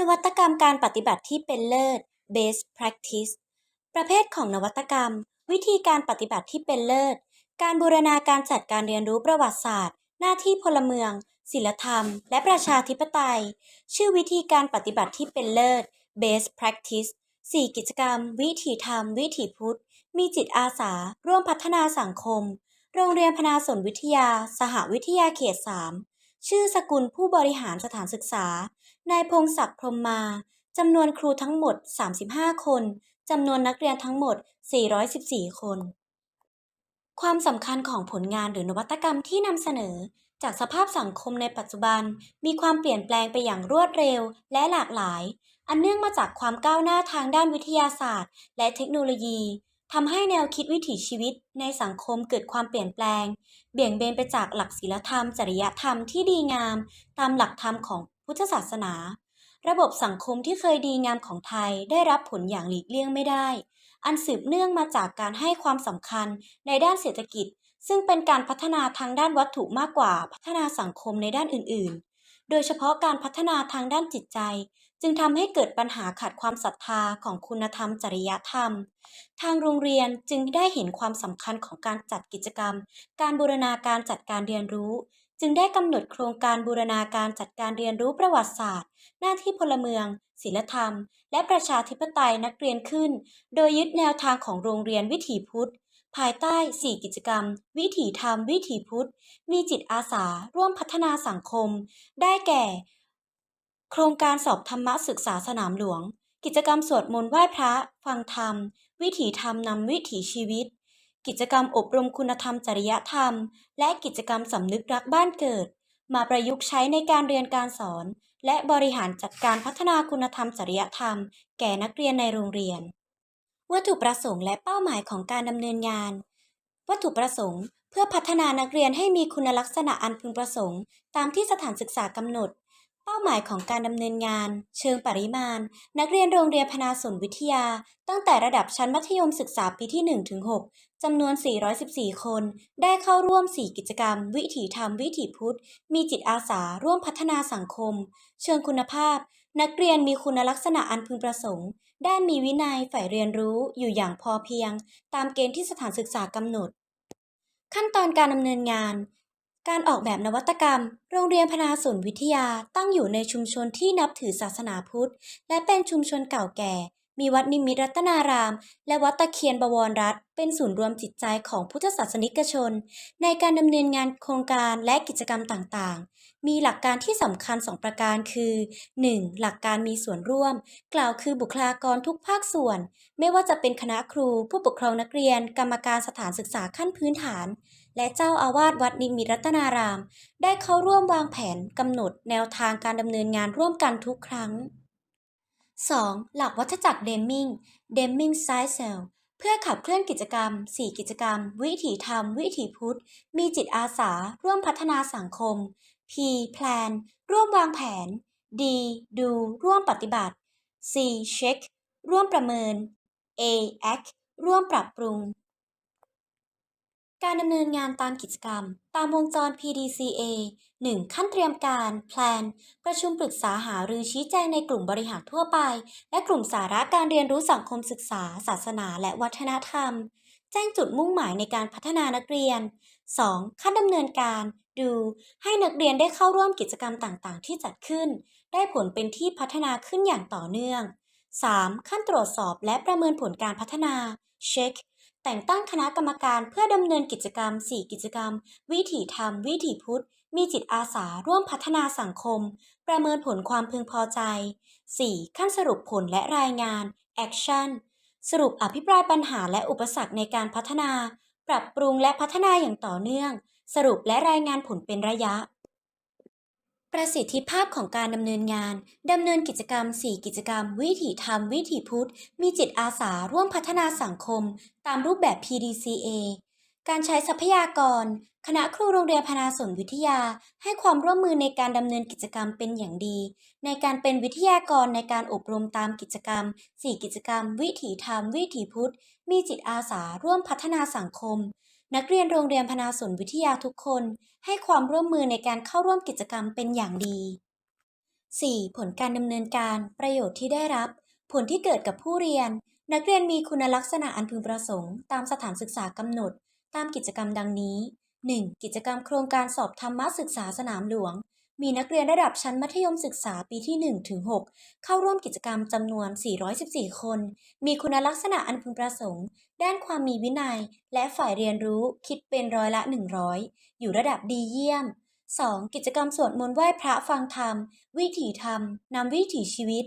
นวัตกรรมการปฏิบัติที่เป็นเลิศ best practice ประเภทของนวัตกรรม วิธีการปฏิบัติที่เป็นเลิศ การบูรณาการจัดการเรียนรู้ประวัติศาสตร์ หน้าที่พลเมือง ศิลธรรม และประชาธิปไตย ชื่อวิธีการปฏิบัติที่เป็นเลิศ best practice 4 กิจกรรม วิถีธรรม วิถีพุทธ มีจิตอาสา ร่วมพัฒนาสังคม โรงเรียนพนาสนวิทยา สหวิทยาเขต 3 ชื่อสกุลผู้บริหารสถานศึกษา นายพงศักดิ์พรมมาจำนวนครูทั้งหมด 35 คนจำนวนนักเรียนทั้งหมด 414 คน ความสำคัญของผลงานหรือนวัตกรรมที่นำเสนอ จากสภาพสังคมในปัจจุบัน มีความเปลี่ยนแปลงไปอย่างรวดเร็วและหลากหลาย อันเนื่องมาจากความก้าวหน้าทางด้านวิทยาศาสตร์ และเทคโนโลยีทำให้แนวคิดวิถีชีวิตในสังคมเกิดความเปลี่ยนแปลง เบี่ยงเบนไปจากหลักศีลธรรม จริยธรรมที่ดีงาม ตามหลักธรรมของ พุทธศาสนา ระบบสังคมที่เคยดีงามของไทยได้รับผลอย่างหลีกเลี่ยงไม่ได้ อันสืบเนื่องมาจากการให้ความสำคัญในด้านเศรษฐกิจ ซึ่งเป็นการพัฒนาทางด้านวัตถุมากกว่าพัฒนาสังคมในด้านอื่น ๆ โดยเฉพาะการพัฒนาทางด้านจิตใจ จึงทำให้เกิดปัญหาขาดความศรัทธาของคุณธรรมจริยธรรม ทางโรงเรียนจึงได้เห็นความสำคัญของการจัดกิจกรรม การบูรณาการจัดการเรียนรู้ จึงได้กำหนดโครงการบูรณาการจัดการเรียนรู้ประวัติศาสตร์ หน้าที่พลเมือง ศิลธรรม และประชาธิปไตยนักเรียนขึ้น โดยยึดแนวทางของโรงเรียนวิถีพุทธ ภายใต้ 4 กิจกรรม วิถีธรรม วิถีพุทธ มีจิตอาสา ร่วมพัฒนาสังคม ได้แก่ โครงการสอบธรรมศึกษาสนามหลวง กิจกรรมสวดมนต์ไหว้พระ ฟังธรรม วิถีธรรมนำวิถีชีวิต กิจกรรมอบรมคุณธรรมจริยธรรม และกิจกรรมสำนึกรักบ้านเกิด มาประยุกต์ใช้ในการเรียนการสอน และบริหารจัดการพัฒนาคุณธรรมจริยธรรม แก่นักเรียนในโรงเรียน วัตถุประสงค์และเป้าหมายของการดำเนินงาน วัตถุประสงค์เพื่อพัฒนานักเรียนให้มีคุณลักษณะอันพึงประสงค์ ตามที่สถานศึกษากำหนด เป้าหมายของการดำเนินงาน เชิงปริมาณ นักเรียนโรงเรียนพนาสนวิทยา ตั้งแต่ระดับชั้นมัธยมศึกษาปีที่1ถึง6 จำนวน 414 คน ได้เข้าร่วม 4 กิจกรรม วิถีธรรมวิถีพุทธ มีจิตอาสาร่วมพัฒนาสังคม เชิงคุณภาพ นักเรียนมีคุณลักษณะอันพึงประสงค์ด้านมีวินัยฝ่ายเรียนรู้อยู่อย่างพอเพียง ตามเกณฑ์ที่สถานศึกษากำหนด ขั้นตอนการดำเนินงาน การออกแบบนวัตกรรม โรงเรียนพนาสนวิทยาตั้งอยู่ในชุมชนที่นับถือศาสนาพุทธ และเป็นชุมชนเก่าแก่ มีวัดนิมิตรัตนาราม และวัดตะเคียนบวรรัตเป็นศูนย์รวมจิตใจของพุทธศาสนิกชน ในการดำเนินงานโครงการและกิจกรรมต่างๆ มีหลักการที่สำคัญ 2 ประการคือ 1. หลักการมีส่วนร่วม กล่าวคือบุคลากรทุกภาคส่วน ไม่ว่าจะเป็นคณะครู ผู้ปกครองนักเรียน กรรมการสถานศึกษาขั้นพื้นฐานและเจ้าอาวาสวัดนิมิตรรัตนาราม ได้เข้าร่วมวางแผนกำหนดแนวทางการดำเนินงานร่วมกันทุกครั้ง 2. หลักวัฏจักรเดมมิงเดมมิงไซเซลเพื่อขับเคลื่อนกิจกรรม 4 กิจกรรม วิถีธรรม วิถีพุทธ มีจิตอาสา ร่วมพัฒนาสังคม P plan ร่วมวางแผน D do ร่วมปฏิบัติ C check ร่วมประเมิน A act ร่วมปรับปรุง การดำเนินงานตามกิจกรรม ตามวงจร PDCA 1. ขั้นเตรียมการ plan ประชุมปรึกษาหารือชี้แจงในกลุ่มบริหารทั่วไป และกลุ่มสาระการเรียนรู้สังคมศึกษา ศาสนา และวัฒนธรรม แจ้งจุดมุ่งหมายในการพัฒนานักเรียน 2. ขั้นดำเนินการ do ให้นักเรียนได้เข้าร่วมกิจกรรมต่างๆ ที่จัดขึ้น ได้ผลเป็นที่พัฒนาขึ้นอย่างต่อเนื่อง 3. ขั้นตรวจสอบและประเมินผลการพัฒนา check แต่งตั้งคณะกรรมการเพื่อดำเนินกิจกรรม 4 กิจกรรม วิถีธรรม วิถีพุทธ มีจิตอาสาร่วมพัฒนาสังคม ประเมินผลความพึงพอใจ 4. ขั้นสรุปผลและรายงาน action สรุปอภิปรายปัญหาและอุปสรรคในการพัฒนา ปรับปรุงและพัฒนาอย่างต่อเนื่อง สรุปและรายงานผลเป็นระยะ ประสิทธิภาพของการดำเนินงานดำเนินกิจกรรม 4 กิจกรรม วิถีธรรม วิถีพุทธ มีจิตอาสาร่วมพัฒนาสังคม ตามรูปแบบ PDCA การใช้ทรัพยากร คณะครูโรงเรียนพนาสนวิทยา ให้ความร่วมมือในการดำเนินกิจกรรมเป็นอย่างดี ในการเป็นวิทยากรในการอบรมตามกิจกรรม 4 กิจกรรม วิถีธรรม วิถีพุทธ มีจิตอาสาร่วมพัฒนาสังคม นักเรียนโรงเรียนพนาสนวิทยาทุกคนให้ความร่วมมือในการเข้าร่วมกิจกรรมเป็นอย่างดี 4. ผลการดำเนินการ ประโยชน์ที่ได้รับ ผลที่เกิดกับผู้เรียน นักเรียนมีคุณลักษณะอันพึงประสงค์ ตามสถานศึกษากำหนด ตามกิจกรรมดังนี้ 1. กิจกรรมโครงการสอบธรรมศึกษาสนามหลวง มีนักเรียนระดับชั้นมัธยมศึกษาปีที่ 1 ถึง 6 เข้าร่วมกิจกรรมจำนวน 414 คน มีคุณลักษณะอันพึงประสงค์ ด้านความมีวินัย และฝ่ายเรียนรู้คิดเป็นร้อยละ 100 อยู่ระดับดีเยี่ยม 2. กิจกรรมสวดมนต์ไหว้พระฟังธรรม วิถีธรรมนำวิถีชีวิต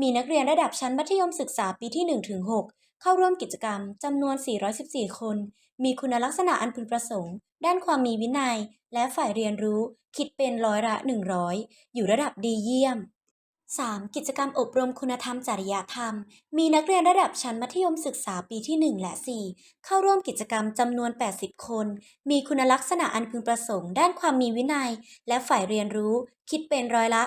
มีนักเรียนระดับชั้นมัธยมศึกษาปีที่ 1 ถึง 6 เข้าร่วมกิจกรรมจำนวน 414 คน มีคุณลักษณะอันพึงประสงค์ ด้านความมีวินัย และฝ่ายเรียนรู้คิดเป็นร้อยละ 100 อยู่ระดับดีเยี่ยม 3. กิจกรรมอบรมคุณธรรมจริยธรรม มีนักเรียนระดับชั้นมัธยมศึกษาปีที่ 1 และ 4 เข้าร่วมกิจกรรมจำนวน 80 คน มีคุณลักษณะอันพึงประสงค์ ด้านความมีวินัย และฝ่ายเรียนรู้ คิดเป็นร้อยละ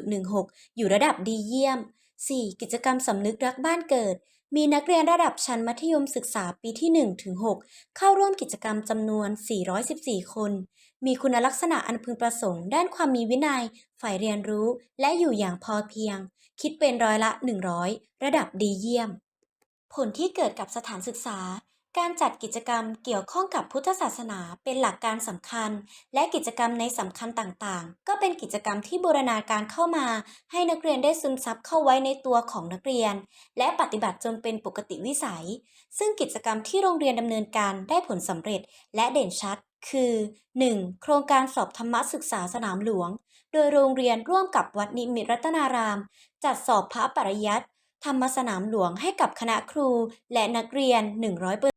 80.16 อยู่ระดับดีเยี่ยม 4. กิจกรรมสำนึกรักบ้านเกิด มีนักเรียนระดับชั้นมัธยมศึกษาปีที่1ถึง6เข้าร่วมกิจกรรมจำนวน 414 คน มีคุณลักษณะอันพึงประสงค์ ด้านความมีวินัย ฝ่ายเรียนรู้ และอยู่อย่างพอเพียง คิดเป็นร้อยละ 100 ระดับดีเยี่ยม ผลที่เกิดกับสถานศึกษา การจัดกิจกรรมเกี่ยวข้องกับพุทธศาสนาเป็นหลักการสำคัญ และกิจกรรมในสำคัญต่างๆ ก็เป็นกิจกรรมที่บูรณาการเข้ามา ให้นักเรียนได้ซึมซับเข้าไว้ในตัวของนักเรียน และปฏิบัติจนเป็นปกติวิสัย ซึ่งกิจกรรมที่โรงเรียนดำเนินการได้ผลสำเร็จ และเด่นชัด คือ 1. โครงการสอบธรรมศึกษาสนามหลวง โดยโรงเรียนร่วมกับวัดนิมิตรัตนาราม จัดสอบพระปริยัติ ธรรมสนามหลวงให้กับคณะครูและนักเรียน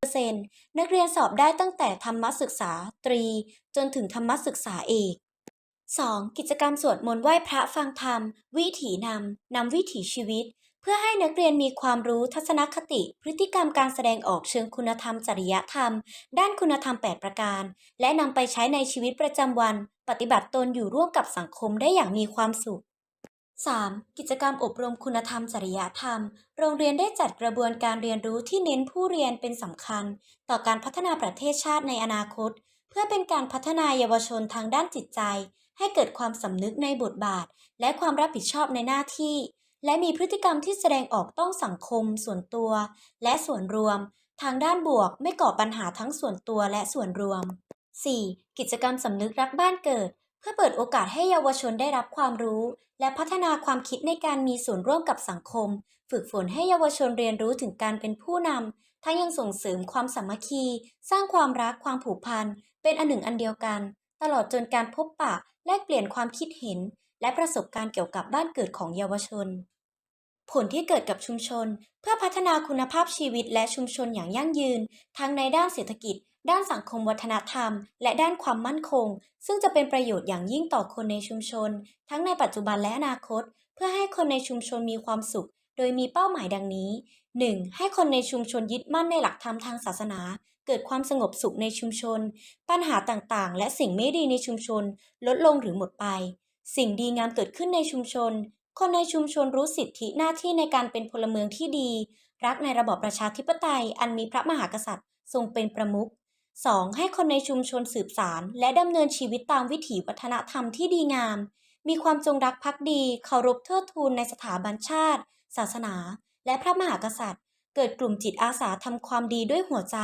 100%นักเรียนสอบได้ตั้งแต่ธรรมศึกษาตรี จนถึงธรรมศึกษาเอก 2. กิจกรรมสวดมนต์ไหว้พระฟังธรรม วิถีนำนำวิถีชีวิต เพื่อให้นักเรียนมีความรู้ทัศนคติ พฤติกรรมการแสดงออกเชิงคุณธรรมจริยธรรม ด้านคุณธรรม 8 ประการ และนำไปใช้ในชีวิตประจำวัน ปฏิบัติตนอยู่ร่วมกับสังคมได้อย่างมีความสุข 3. กิจกรรมอบรมคุณธรรมจริยธรรม โรงเรียนได้จัดกระบวนการเรียนรู้ที่เน้นผู้เรียนเป็นสำคัญ ต่อการพัฒนาประเทศชาติในอนาคต เพื่อเป็นการพัฒนาเยาวชนทางด้านจิตใจ ให้เกิดความสำนึกในบทบาท และความรับผิดชอบในหน้าที่ และมีพฤติกรรมที่แสดงออกต้องสังคม ส่วนตัว และส่วนรวม ทางด้านบวกไม่ก่อปัญหาทั้งส่วนตัวและส่วนรวม 4. กิจกรรมสำนึกรักบ้านเกิด พื่อเปิดโอกาสให้เยาวชนได้รับความรู้ และพัฒนาความคิดในการมีส่วนร่วมกับสังคม ฝึกฝนให้เยาวชนเรียนรู้ถึงการเป็นผู้นำทั้งยังส่งเสริมความสามัคคี สร้างความรักความผูกพันเป็นอันหนึ่งอันเดียวกัน ตลอดจนการพบปะแลกเปลี่ยนความคิดเห็น และประสบการณ์เกี่ยวกับบ้านเกิดของเยาวชน ผลที่เกิดกับชุมชน เพื่อพัฒนาคุณภาพชีวิตและชุมชนอย่างยั่งยืน ทั้งในด้านเศรษฐกิจ ด้านสังคมวัฒนธรรม และด้านความมั่นคง ซึ่งจะเป็นประโยชน์อย่างยิ่งต่อคนในชุมชน ทั้งในปัจจุบันและอนาคต เพื่อให้คนในชุมชนมีความสุข โดยมีเป้าหมายดังนี้ 1. ให้คนในชุมชนยึดมั่นในหลักธรรมทางศาสนา เกิดความสงบสุขในชุมชน ปัญหาต่างๆ และสิ่งไม่ดีในชุมชน ลดลงหรือหมดไป สิ่งดีงามเกิดขึ้นในชุมชน คนในชุมชนรู้สิทธิหน้าที่ในการเป็นพลเมืองที่ดี รักในระบอบประชาธิปไตย อันมีพระมหากษัตริย์ ทรงเป็นประมุข 2. ให้คนในชุมชนสืบสาร และดำเนินชีวิตตามวิถีวัฒนธรรมที่ดีงาม มีความจงรักภักดี เคารพเทิดทูนในสถาบันชาติ ศาสนา และพระมหากษัตริย์ เกิดกลุ่มจิตอาสาทำความดีด้วยหัวใจ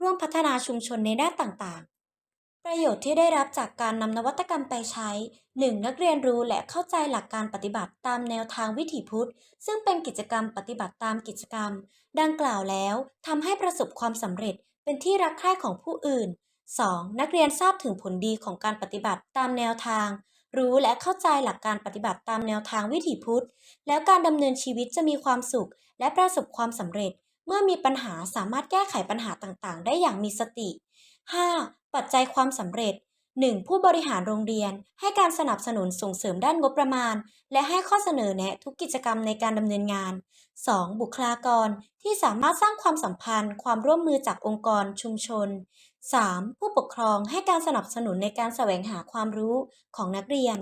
ร่วมพัฒนาชุมชนในด้านต่าง ประโยชน์ที่ได้รับจากการนำนวัตกรรมไปใช้ 1. นักเรียนรู้และเข้าใจหลักการปฏิบัติตามแนวทางวิถีพุทธ ซึ่งเป็นกิจกรรมปฏิบัติตามกิจกรรม ดังกล่าวแล้วทำให้ประสบความสำเร็จเป็นที่รักใคร่ของผู้อื่น 2. นักเรียนทราบถึงผลดีของการปฏิบัติตามแนวทาง รู้และเข้าใจหลักการปฏิบัติตามแนวทางวิถีพุทธ แล้วการดำเนินชีวิตจะมีความสุข และประสบความสำเร็จ เมื่อมีปัญหาสามารถแก้ไขปัญหาต่างๆ ได้อย่างมีสติ 5. ปัจจัยความสำเร็จ 1. ผู้บริหารโรงเรียน ให้การสนับสนุนส่งเสริมด้านงบประมาณ และให้ข้อเสนอแนะทุกกิจกรรมในการดำเนินงาน 2. บุคลากรที่สามารถสร้างความสัมพันธ์ ความร่วมมือจากองค์กรชุมชน 3. ผู้ปกครองให้การสนับสนุนในการแสวงหาความรู้ของนักเรียน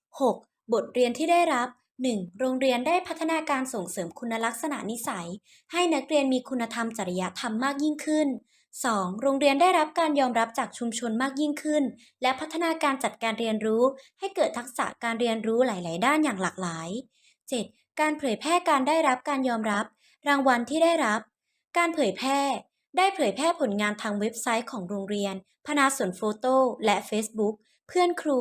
6. บทเรียนที่ได้รับ 1. โรงเรียนได้พัฒนาการส่งเสริมคุณลักษณะนิสัย ให้นักเรียนมีคุณธรรมจริยธรรมมากยิ่งขึ้น 2. โรงเรียนได้รับการยอมรับจากชุมชนมากยิ่งขึ้น และพัฒนาการจัดการเรียนรู้ ให้เกิดทักษะการเรียนรู้หลาย ๆ ด้านอย่างหลากหลาย 7. การเผยแพร่การได้รับการยอมรับ รางวัลที่ได้รับ การเผยแพร่ ได้เผยแพร่ผลงานทางเว็บไซต์ของโรงเรียน พนาสวนโฟโต้และ Facebook เพื่อนครู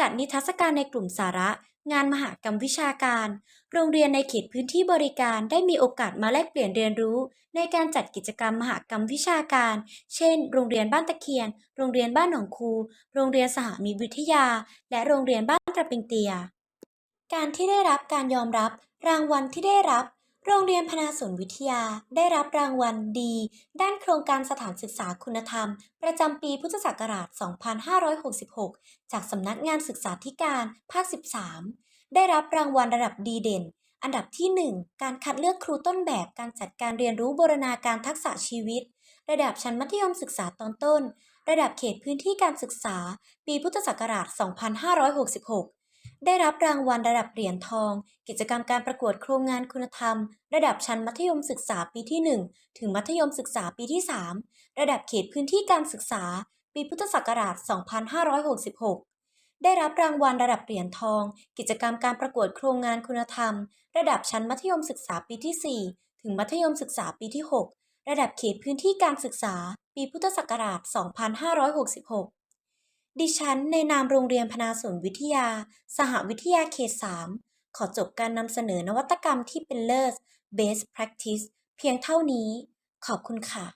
จัดนิทรรศการในกลุ่มสาระ งานมหกรรมวิชาการ โรงเรียนในเขตพื้นที่บริการได้มีโอกาสมาแลกเปลี่ยนเรียนรู้ ในการจัดกิจกรรมมหกรรมวิชาการ เช่น โรงเรียนบ้านตะเคียน โรงเรียนบ้านหนองคู โรงเรียนสหมิตรวิทยา และโรงเรียนบ้านตระปิงเตีย การที่ได้รับการยอมรับ รางวัลที่ได้รับ โรงเรียนพนาสนวิทยาได้รับรางวัลดี ด้านโครงการสถานศึกษาคุณธรรม ประจำปีพุทธศักราช 2566 จากสำนักงานศึกษาธิการภาค 13 ได้รับรางวัลระดับดีเด่น อันดับที่ 1 การคัดเลือกครูต้นแบบการจัดการเรียนรู้บูรณาการทักษะชีวิต ระดับชั้นมัธยมศึกษาตอนต้น ระดับเขตพื้นที่การศึกษา ปีพุทธศักราช 2566 ได้รับรางวัลระดับเหรียญทอง กิจกรรมการประกวดโครงงานคุณธรรม ระดับชั้นมัธยมศึกษาปีที่ 1 ถึงมัธยมศึกษาปีที่ 3 ระดับเขตพื้นที่การศึกษา ปีพุทธศักราช 2566 ได้รับรางวัลระดับเหรียญทอง กิจกรรมการประกวดโครงงานคุณธรรม ระดับชั้นมัธยมศึกษาปีที่ 4 ถึงมัธยมศึกษาปีที่ 6 ระดับเขตพื้นที่การศึกษา ปีพุทธศักราช 2566 ดิฉันในนามโรงเรียนพนาสนวิทยา สหวิทยาเขต 3 ขอจบการนำเสนอนวัตกรรมที่เป็นเลิศ Best Practice เพียงเท่านี้ ขอบคุณค่ะ